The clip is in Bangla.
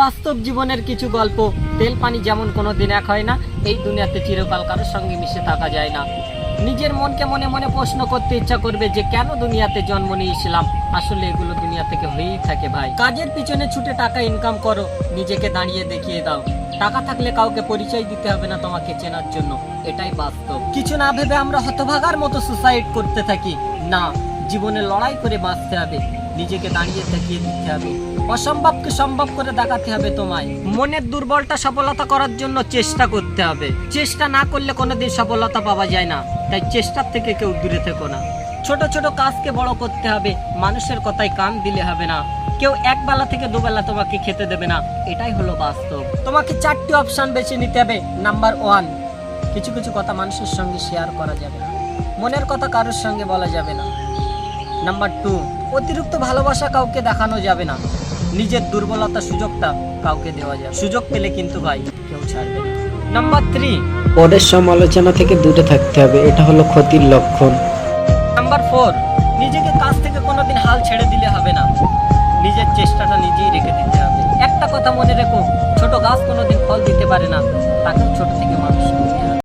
বাস্তব জীবনের কিছু গল্প, তেল পানি যেমন কোনো দিন এক হয় না, এই দুনিয়াতে চিরকাল কারোর সঙ্গে মিশে থাকা যায় না। নিজের মনকে মনে মনে প্রশ্ন করতে ইচ্ছা করবে যে, কেন দুনিয়াতে জন্ম নিয়েছিলাম আসলে এগুলো দুনিয়া থেকে হয়েই থাকে ভাই। কাজের পিছনে ছুটে টাকা ইনকাম করো, নিজেকে দাঁড়িয়ে দেখিয়ে দাও। টাকা থাকলে কাউকে পরিচয় দিতে হবে না তোমাকে চেনার জন্য। এটাই বাস্তব। কিছু না ভেবে আমরা হতভাগার মতো সুসাইড করতে থাকি। না, জীবনে লড়াই করে বাঁচতে হবে। নিজেকে দাঁড়িয়ে দেখিয়ে দিতে হবে। অসম্ভবকে সম্ভব করে দেখাতে হবে তোমায়। মনের দুর্বলটা সফলতা করার জন্য চেষ্টা করতে হবে। চেষ্টা না করলে কোনোদিন সফলতা পাওয়া যায় না। তাই চেষ্টার থেকে কেউ দূরে থেকো না। ছোট ছোট কাজকে বড় করতে হবে। মানুষের কথায় কান দিলে হবে না। কেউ এক বেলা থেকে দুবেলা তোমাকে খেতে দেবে না। এটাই হলো বাস্তব। তোমাকে চারটি অপশন বেছে নিতে হবে। নাম্বার ওয়ান কিছু কিছু কথা মানুষের সঙ্গে শেয়ার করা যাবে না। মনের কথা কারোর সঙ্গে বলা যাবে না। নাম্বার টু অতিরিক্ত ভালোবাসা কাউকে দেখানো যাবে না। নিজের দুর্বলতা সুযোগটা কাউকে দেওয়া যায় সুযোগ পেলে কিন্তু ভাই কেউ ছাড়বে না। নাম্বার থ্রি পরের সমালোচনা থেকে দূরে থাকতে হবে এটা হলো ক্ষতির লক্ষণ। নাম্বার ফোর নিজেকে কাজ থেকে কোনোদিন হাল ছেড়ে দিলে হবে না। নিজের চেষ্টাটা নিজেই রেখে দিতে হবে। একটা কথা মনে রেখো ছোট গাছ কোনোদিন ফল দিতে পারে না।